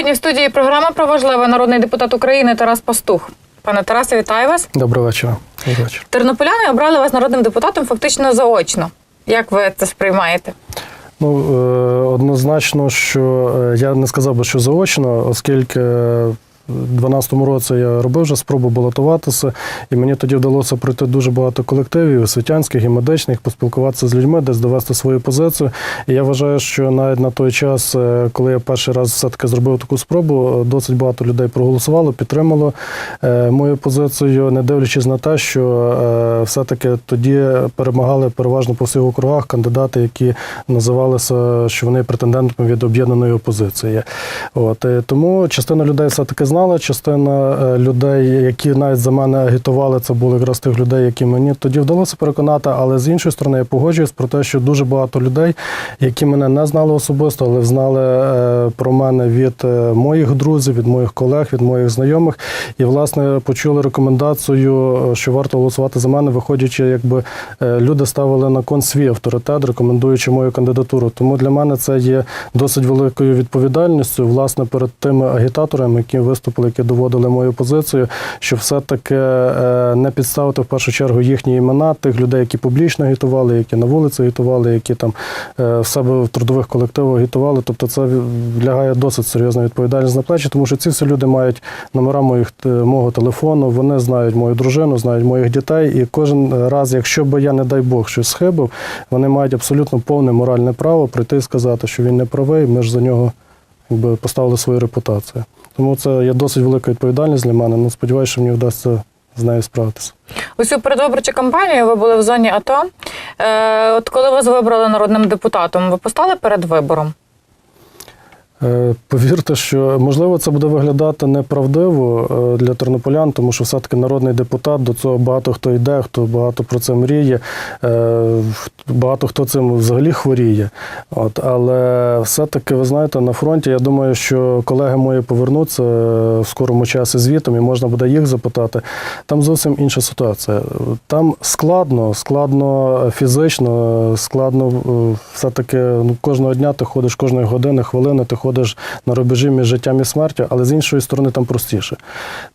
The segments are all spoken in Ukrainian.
Сьогодні в студії програма про важливе народний депутат України Тарас Пастух. Пане Тарасе, вітаю вас. Доброго вечора. Доброго вечора. Тернополяни обрали вас народним депутатом фактично заочно. Як ви це сприймаєте? Ну е, однозначно, що е, я не сказав би, що заочно, оскільки. Е, У 2012 році я робив вже спробу балотуватися, і мені тоді вдалося пройти дуже багато колективів, освітянських і медичних, поспілкуватися з людьми, десь довести свою позицію. І я вважаю, що навіть на той час, е, коли я перший раз все-таки зробив таку спробу, е, досить багато людей проголосувало, підтримало е, мою позицію, не дивлячись на те, що все-таки тоді перемагали переважно по всіх округах кандидати, які називалися, що вони претендентами від об'єднаної опозиції. От тому частина людей все-таки знала, частина е, людей, які навіть за мене агітували, це були якраз тих людей, які мені тоді вдалося переконати. Але з іншої сторони, я погоджуюсь про те, що дуже багато людей, які мене не знали особисто, але знали е, про мене від е, моїх друзів, від моїх колег, від моїх знайомих, і власне почули рекомендацію, що варто голосувати за мене, виходячи, якби люди ставили на кон свій авторитет, рекомендуючи мою кандидатуру. Тому для мене це є досить великою відповідальністю, власне, перед тими агітаторами, які виступили, які доводили мою позицію, що все-таки е, не підставити в першу чергу їхні імена, тих людей, які публічно агітували, які на вулиці агітували, які там е, в себе в трудових колективах агітували. Тобто це лягає досить серйозна відповідальність на плечі, тому що ці всі люди мають номера моїх е, мого телефону, вони знають мою дружину, знають моїх дітей, і кожен раз, якщо би я, не дай Бог, щось схибив, вони мають абсолютно повне моральне право прийти і сказати, що він не правий, ми ж за нього якби, поставили свою репутацію. Тому це є досить велика відповідальність для мене. Ну, сподіваюся, що мені вдасться з нею справитися. Усю передвиборчу кампанію ви були в зоні АТО. Е, от коли вас вибрали народним депутатом, ви постали перед вибором? Е, Повірте, що можливо це буде виглядати неправдиво е, для тернополян, тому що все-таки народний депутат до цього багато хто йде, хто багато про це мріє, е, багато хто цим взагалі хворіє. От, але все-таки, ви знаєте, на фронті я думаю, що колеги мої повернуться в скорому часі звітом, і можна буде їх запитати. Там зовсім інша ситуація. Там складно, складно фізично, складно все-таки ну, кожного дня ти ходиш, кожної години, хвилини, ти ходиш на рубежі між життям і смертю, але з іншої сторони там простіше.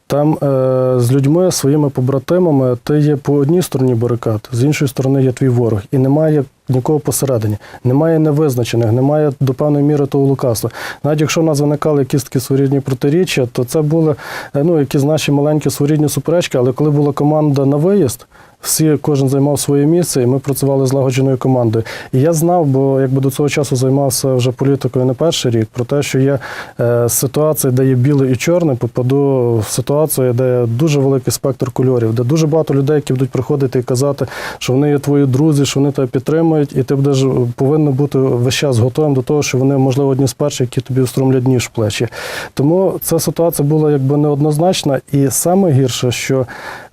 Там е, з людьми, своїми побратимами, ти є по одній стороні барикад, з іншої сторони є твій ворог. І немає нікого посередині. Немає невизначених, немає до певної міри того лукавства. Навіть якщо в нас виникали якісь такі своєрідні протиріччя, то це були е, ну, якісь наші маленькі своєрідні суперечки, але коли була команда на виїзд, всі кожен займав своє місце, і ми працювали злагодженою командою. І я знав, бо якби до цього часу займався вже політикою не перший рік, про те, що є е, ситуація, де є біле і чорне, попаду в ситуацію, де дуже великий спектр кольорів, де дуже багато людей, які будуть приходити і казати, що вони є твої друзі, що вони тебе підтримують, і ти будеш повинен бути весь час готовим до того, що вони, можливо, одні з перших, які тобі встромлять ніж в плечі. Тому ця ситуація була якби неоднозначна, і саме гірше, що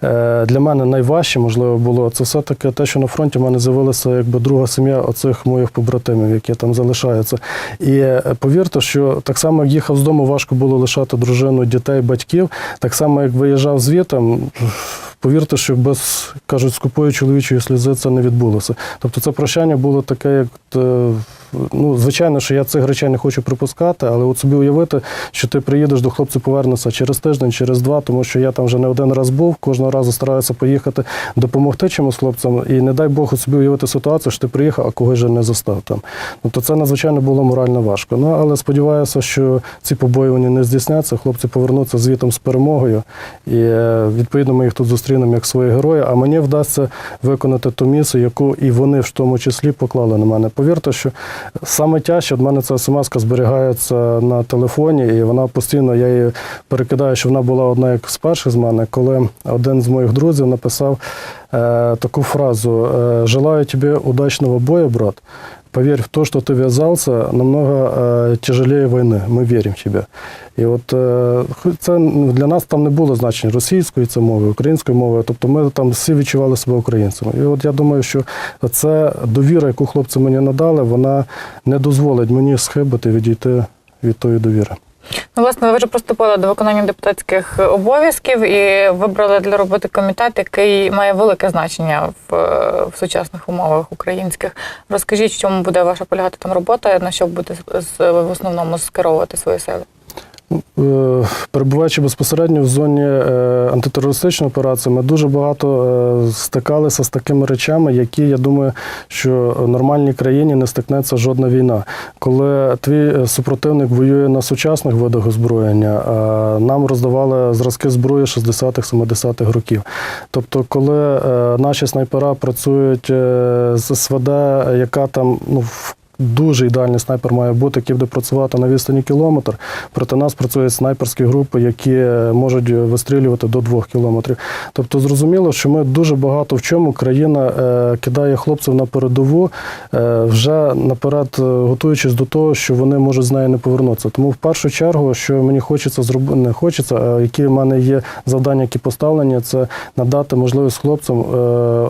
е, для мене найважче, можливо, було, це все-таки те, що на фронті в мене з'явилася якби друга сім'я оцих моїх побратимів, які там залишаються. І е, повірте, що так само, як їхав з дому, важко було лишати дружину, дітей, батьків, так само, як виїжджав звітом, повірте, що без кажуть, скупої чоловічої слізи це не відбулося. Тобто це прощання було таке, як. е, Ну, звичайно, що я цих речей не хочу припускати, але от собі уявити, що ти приїдеш до хлопців, повернешся через тиждень, через два, тому що я там вже не один раз був, кожного разу стараюся поїхати допомогти чимось хлопцям. І не дай Бог собі уявити ситуацію, що ти приїхав, а когось же не застав там. Тобто це надзвичайно було морально важко. Ну але сподіваюся, що ці побоювання не здійсняться. Хлопці повернуться звітом з перемогою, і е, відповідно ми їх тут зустрінемо як свої герої. А мені вдасться виконати ту місію, яку і вони в тому числі поклали на мене. Повірте, що Саме тяжче, в мене ця смс зберігається на телефоні, і вона постійно, я її перекидаю, що вона була одна як з перших з мене, коли один з моїх друзів написав е, таку фразу: е, Желаю тобі удачного бою, брат. Поверь в то, что ты ввязался, намного э, тяжелее війни. Ми віримо в тебе. І от це для нас там не було значення російської це мови, української мови. Тобто ми там всі відчували себе українцями. І от я думаю, що це довіра, яку хлопці мені надали, вона не дозволить мені схибити, відійти від тої довіри. Ну, власне, ви вже приступили до виконання депутатських обов'язків і вибрали для роботи комітет, який має велике значення в, в сучасних умовах українських. Розкажіть, в чому буде ваша полягати там робота, на що буде з- в основному скеровувати свої сили? Е, Перебуваючи безпосередньо в зоні е, антитерористичної операції, ми дуже багато е, стикалися з такими речами, які я думаю, що в нормальній країні не стикнеться жодна війна. Коли твій супротивник воює на сучасних видах озброєння, нам роздавали зразки зброї 60-х, 70-х років. Тобто, коли наші снайпера працюють з СВД, яка там ну в Дуже ідеальний снайпер має бути, який буде працювати на відстані кілометр. Проти нас працюють снайперські групи, які можуть вистрілювати до двох кілометрів. Тобто, зрозуміло, що ми дуже багато в чому країна е, кидає хлопців на передову, е, вже наперед е, готуючись до того, що вони можуть з неї не повернутися. Тому в першу чергу, що мені хочеться зробити, не хочеться, а які в мене є завдання, які поставлені, це надати можливість хлопцям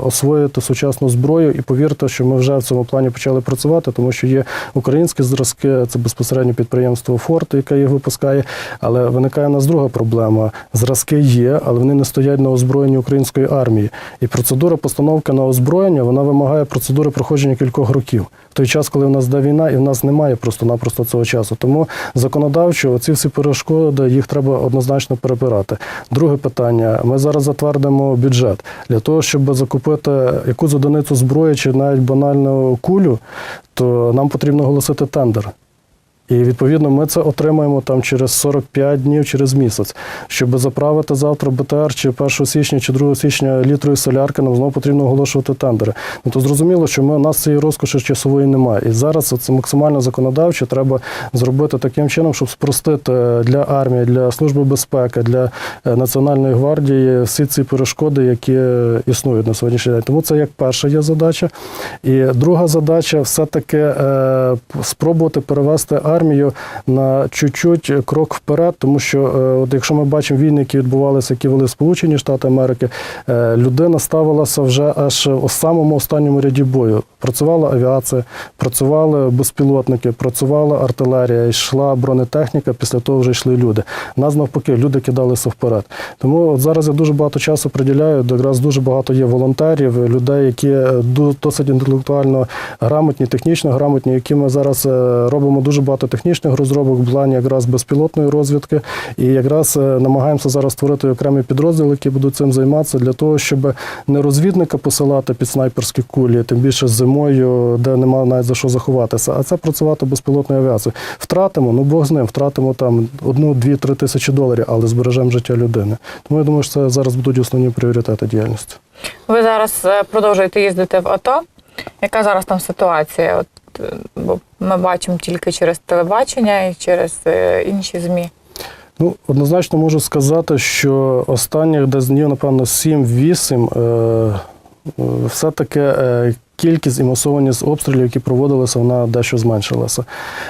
освоїти сучасну зброю. І повірте, що ми вже в цьому плані почали працювати, тому що є українські зразки, це безпосередньо підприємство Форт, яке їх випускає. Але виникає у нас друга проблема: зразки є, але вони не стоять на озброєнні української армії. І процедура постановки на озброєння вона вимагає процедури проходження кількох років. В той час, коли в нас йде війна, і в нас немає просто-напросто цього часу. Тому законодавчо ці всі перешкоди їх треба однозначно перебирати. Друге питання: ми зараз затвердимо бюджет для того, щоб закупити якусь одиницю зброї чи навіть банальну кулю, то нам потрібно оголосити тендер. І відповідно ми це отримаємо там через 45 днів, через місяць. Щоб заправити завтра БТР чи 1 січня чи 2 січня літрою солярки, нам знову потрібно оголошувати тендери. Ну то зрозуміло, що ми у нас цієї розкоші часової немає. І зараз це максимально законодавчо треба зробити таким чином, щоб спростити для армії, для служби безпеки, для е, національної гвардії всі ці перешкоди, які існують на сьогоднішній день. Тому це як перша є задача. І друга задача все-таки е, спробувати перевести армію на чуть-чуть крок вперед, тому що е, от якщо ми бачимо війни, які відбувалися, які вели Сполучені Штати Америки, е, людина ставилася вже аж у самому останньому ряді бою. Працювала авіація, працювали безпілотники, працювала артилерія, йшла бронетехніка. Після того вже йшли люди. Нас навпаки, люди кидалися вперед. Тому от зараз я дуже багато часу приділяю. Якраз дуже багато є волонтерів, людей, які е, досить інтелектуально грамотні, технічно грамотні, які ми зараз е, робимо дуже багато технічних розробок в плані якраз безпілотної розвідки. І якраз е, намагаємося зараз створити окремі підрозділи, які будуть цим займатися, для того, щоб не розвідника посилати під снайперські кулі, тим більше зимою, де немає навіть за що заховатися, а це працювати безпілотною авіацією. Втратимо, ну Бог з ним, втратимо там одну, дві, три тисячі доларів, але збережемо життя людини. Тому я думаю, що це зараз будуть основні пріоритети діяльності. Ви зараз е, продовжуєте їздити в АТО. Яка зараз там ситуація? От, бо ми бачимо тільки через телебачення і через е, інші ЗМІ. Ну, однозначно можу сказати, що останніх десь днів, напевно, 7-8 е, е, все-таки е, кількість і масованість обстрілів, які проводилися, вона дещо зменшилася.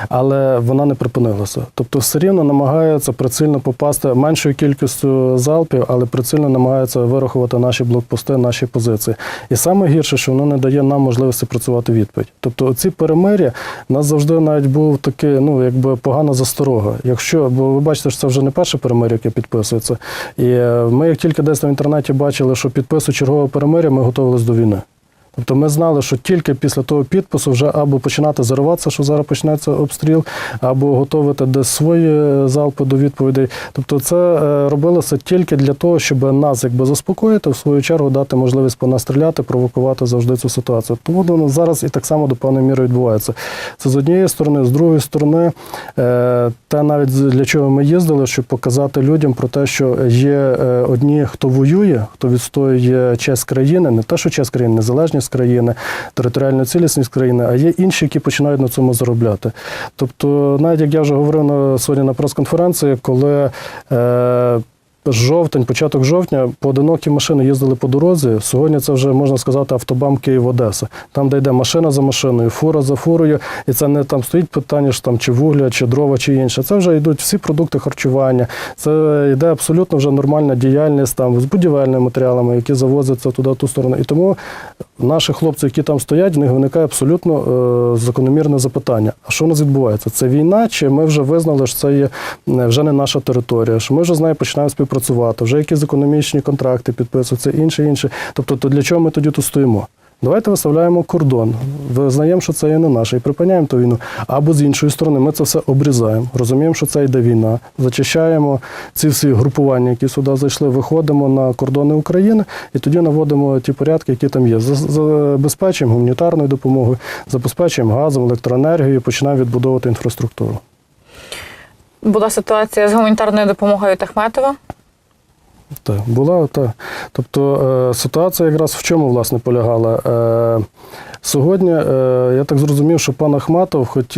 Але вона не припинилася. Тобто, все рівно намагаються прицільно попасти меншою кількістю залпів, але прицільно намагаються вирахувати наші блокпости, наші позиції. І саме гірше, що воно не дає нам можливості працювати відповідь. Тобто, ці перемир'я нас завжди навіть був такий, ну якби погана засторога. Якщо, бо ви бачите, що це вже не перше перемир'я, яке підписується. І е, ми, як тільки десь в інтернеті бачили, що підписують чергове перемир'я, ми готувалися до війни. Тобто ми знали, що тільки після того підпису вже або починати зариватися, що зараз почнеться обстріл, або готувати десь свої залпи до відповідей. Тобто, це е, робилося тільки для того, щоб нас якби заспокоїти, в свою чергу дати можливість по нас стріляти, провокувати завжди цю ситуацію. Тому воно зараз і так само до певної міри відбувається. Це з однієї сторони, з другої сторони, е, те навіть для чого ми їздили, щоб показати людям про те, що є е, одні, хто воює, хто відстоює честь країни, не те, що честь країни, незалежність країни, територіальну цілісність країни, а є інші, які починають на цьому заробляти. Тобто, навіть як я вже говорив на сьогодні на прес-конференції, коли е, Жовтень, початок жовтня, поодинокі машини їздили по дорозі. Сьогодні це вже можна сказати автобам Київ-Одеса. Там, де йде машина за машиною, фура за фурою, і це не там стоїть питання, що там чи вугля, чи дрова, чи інше. Це вже йдуть всі продукти харчування. Це йде абсолютно вже нормальна діяльність там з будівельними матеріалами, які завозяться туди, ту сторону. І тому наші хлопці, які там стоять, в них виникає абсолютно е, закономірне запитання: а що у нас відбувається? Це війна, чи ми вже визнали, що це є е, вже не наша територія, що ми вже з починаємо співпрацювати, вже якісь економічні контракти підписуються, інше, інше. Тобто, то для чого ми тоді тут стоїмо? Давайте виставляємо кордон, визнаємо, що це є не наше, і припиняємо ту війну. Або з іншої сторони, ми це все обрізаємо, розуміємо, що це йде війна, зачищаємо ці всі групування, які сюди зайшли, виходимо на кордони України і тоді наводимо ті порядки, які там є. За- Забезпечуємо гуманітарною допомогою, забезпечуємо газом, електроенергією, починаємо відбудовувати інфраструктуру. Була ситуація з гуманітарною допомогою Тахметова. Так, була так. Тобто е, ситуація якраз в чому власне полягала. Е, сьогодні е, я так зрозумів, що пан Ахматов хоч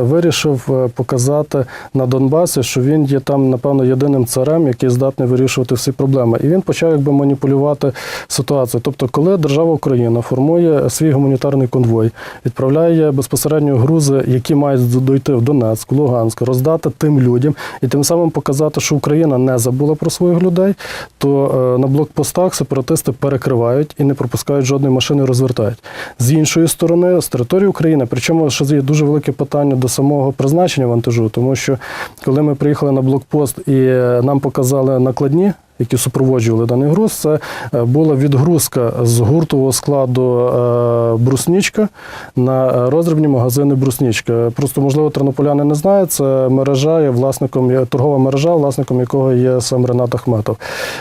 вирішив показати на Донбасі, що він є там, напевно, єдиним царем, який здатний вирішувати всі проблеми. І він почав якби маніпулювати ситуацію. Тобто, коли держава Україна формує свій гуманітарний конвой, відправляє безпосередньо грузи, які мають дойти в Донецьк, Луганськ, роздати тим людям і тим самим показати, що Україна не забула про своїх людей, то е, на блокпостах сепаратисти перекривають і не пропускають жодної машини, розвертають. З іншої сторони, з території України, причому ще є дуже велике питання до самого призначення вантажу, тому що коли ми приїхали на блокпост і е, нам показали накладні. Які супроводжували даний груз, це е, була відгрузка з гуртового складу е, бруснічка на е, роздрібні магазини бруснічка. Просто, можливо, тернополяни не знають. Це мережа є власником, торгова мережа, власником якого є сам Ренат Ахметов.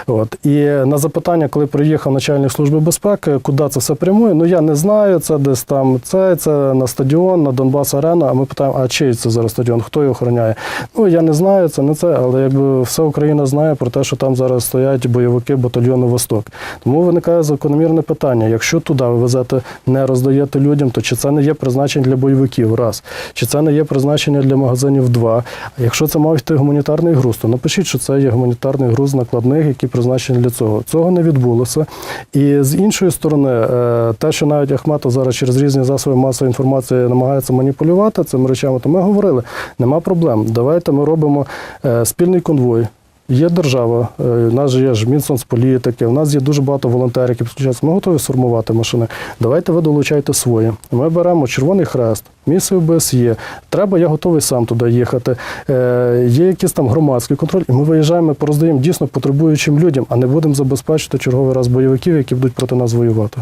От. І на запитання, коли приїхав начальник служби безпеки, куди це все прямує, ну я не знаю, це десь там це, це на стадіон, на Донбас Арена. А ми питаємо, а чий це зараз стадіон, хто його охороняє? Ну я не знаю, це не це, але якби вся Україна знає про те, що там зараз стоять бойовики батальйону Восток. Тому виникає закономірне питання: якщо туди ви везете, не роздаєте людям, то чи це не є призначення для бойовиків? Раз, чи це не є призначення для магазинів? Два. А якщо це мав йти гуманітарний груз, то напишіть, що це є гуманітарний груз накладних, які призначені для цього. Цього не відбулося. І з іншої сторони, е, те, що навіть Ахматов зараз через різні засоби масової інформації намагається маніпулювати цими речами, то ми говорили, нема проблем. Давайте ми робимо е, спільний конвой. Є держава, е, у нас же є ж Мінсоцполітики, у нас є дуже багато волонтерів, які підключаються. Ми готові сформувати машини. Давайте ви долучайте свої. Ми беремо Червоний Хрест, місце ОБСЄ. Треба, я готовий сам туди їхати. Е, Є якийсь там громадський контроль, і ми виїжджаємо, пороздаємо дійсно потребуючим людям, а не будемо забезпечити черговий раз бойовиків, які будуть проти нас воювати.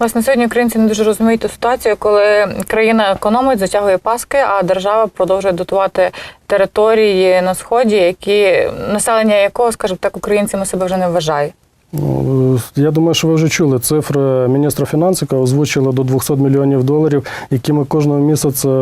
Власне, сьогодні українці не дуже розуміють ту ситуацію, коли країна економить, затягує паски, а держава продовжує дотувати території на сході, які населення якого, скажімо так, українцями себе вже не вважає. Ну, Я думаю, що ви вже чули цифри міністра фінансів, яка озвучила до 200 мільйонів доларів, які ми кожного місяця е,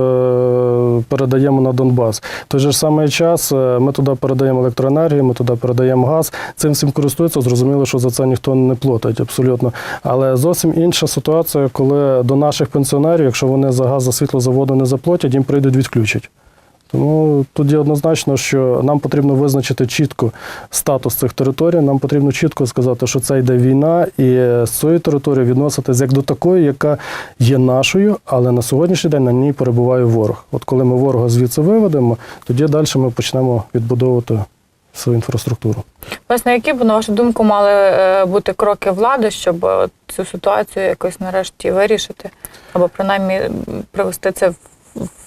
передаємо на Донбас. Той же самий час е, ми туди передаємо електроенергію, ми туди передаємо газ. Цим всім користуються. Зрозуміло, що за це ніхто не платить абсолютно. Але зовсім інша ситуація, коли до наших пенсіонерів, якщо вони за газ, за світло, за воду не заплатять, їм прийдуть відключать. Тому тоді однозначно, що нам потрібно визначити чітко статус цих територій. Нам потрібно чітко сказати, що це йде війна, і з цією територією відноситись як до такої, яка є нашою, але на сьогоднішній день на ній перебуває ворог. От коли ми ворога звідси виведемо, тоді далі ми почнемо відбудовувати свою інфраструктуру. Власне, які б, на вашу думку, мали е, бути кроки влади, щоб е, цю ситуацію якось нарешті вирішити, або принаймні привести це в,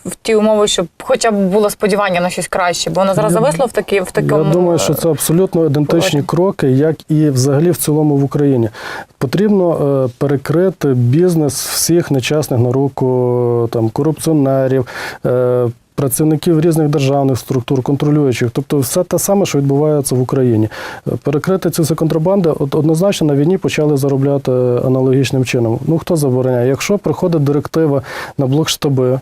в ті умови, щоб хоча б було сподівання на щось краще, бо воно зараз зависло в такі в такому. Я думаю, що це абсолютно ідентичні кроки, як і взагалі в цілому в Україні. Потрібно е, перекрити бізнес всіх нечесних на руку там корупціонерів. е, Працівників різних державних структур, контролюючих, тобто все те саме, що відбувається в Україні. Е, Перекрити ці всі контрабанди, от однозначно на війні почали заробляти аналогічним чином. Ну хто забороняє? Якщо приходить директива на блокштаби,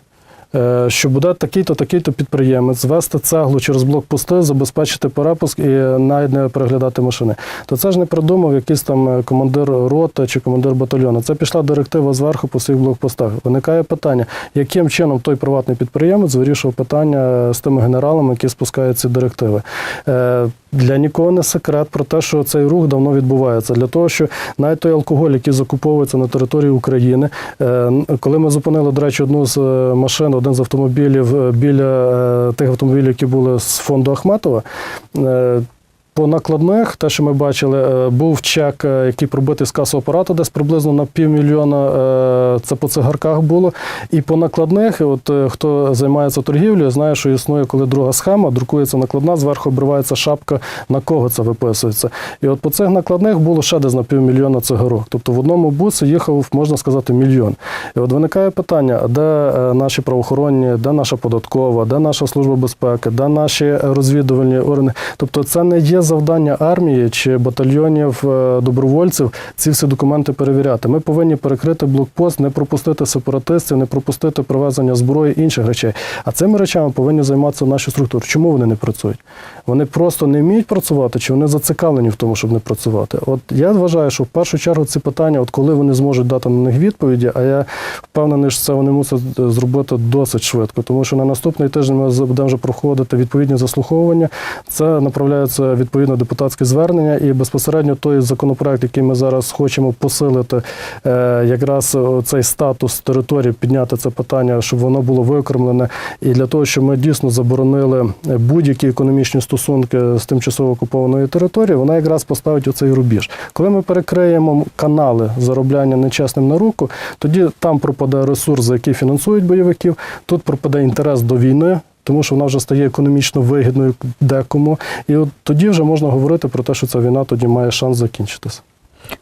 що буде такий-то, такий-то підприємець вести цеглу через блокпости, забезпечити перепуск і навіть не переглядати машини. То це ж не придумав якийсь там е, командир роти чи командир батальйону. Це пішла директива зверху по всіх блокпостах. Виникає питання, яким чином той приватний підприємець вирішував питання з тими генералами, які спускають ці директиви. Для нікого не секрет про те, що цей рух давно відбувається. Для того, що навіть той алкоголь, який закуповується на території України, е, коли ми зупинили, до речі, одну з е, машин, один з автомобілів е, біля тих автомобілів, які були з фонду Ахметова. По накладних, те, що ми бачили, е, був чек, е, який пробитий з касового апарату, десь приблизно на півмільйона. е, Це по цигарках було. І по накладних, от хто займається торгівлею, знає, що існує, коли друга схема, друкується накладна, зверху обривається шапка, на кого це виписується. І от по цих накладних було ще десь на півмільйона цигарок. Тобто в одному бусі їхав, можна сказати, мільйон. І от виникає питання: де наші правоохоронні, де наша податкова, де наша служба безпеки, де наші розвідувальні органи? Тобто, це не є завдання армії чи батальйонів е, добровольців ці всі документи перевіряти. Ми повинні перекрити блокпост, не пропустити сепаратистів, не пропустити привезення зброї інших речей. А цими речами повинні займатися наші структури. Чому вони не працюють? Вони просто не вміють працювати, чи вони зацікавлені в тому, щоб не працювати? От я вважаю, що в першу чергу ці питання, от коли вони зможуть дати на них відповіді, а я впевнений, що це вони мусять е, зробити досить швидко, тому що на наступний тиждень ми будемо вже проходити відповідні заслуховування. Це направляється відповідно депутатське звернення, і безпосередньо той законопроект, який ми зараз хочемо посилити, е, якраз цей статус території, підняти це питання, щоб воно було викормлене, і для того, щоб ми дійсно заборонили будь-які економічні стосунки з тимчасово окупованою територією, вона якраз поставить оцей рубіж. Коли ми перекриємо канали заробляння нечесним на руку, тоді там пропаде ресурс, за який фінансують бойовиків, тут пропаде інтерес до війни. Тому що вона вже стає економічно вигідною декому, і от тоді вже можна говорити про те, що ця війна тоді має шанс закінчитися.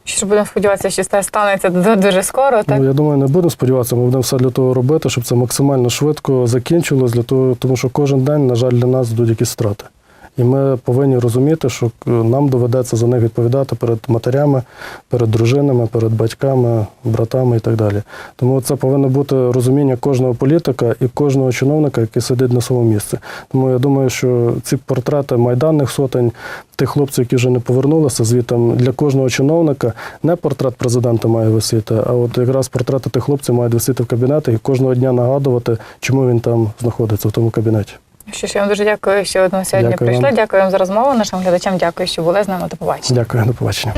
Що ж будемо сподіватися, що це станеться ду- дуже скоро, так? Ну я думаю, не будемо сподіватися. Ми будемо все для того робити, щоб це максимально швидко закінчилось, для того, тому що кожен день, на жаль, для нас будуть якісь страти. І ми повинні розуміти, що е, нам доведеться за них відповідати перед матерями, перед дружинами, перед батьками, братами і так далі. Тому це повинно бути розуміння кожного політика і кожного чиновника, який сидить на своєму місці. Тому я думаю, що ці портрети майданних сотень, тих хлопців, які вже не повернулися, звітом для кожного чиновника не портрет президента має висіти, а от якраз портрети тих хлопців мають висіти в кабінетах і кожного дня нагадувати, чому він там знаходиться в тому кабінеті. Що ж, я вам дуже дякую, що ви сьогодні Дякую прийшли. вам. Дякую вам за розмову. Нашим глядачам дякую, що були з нами. До побачення. Дякую, до побачення.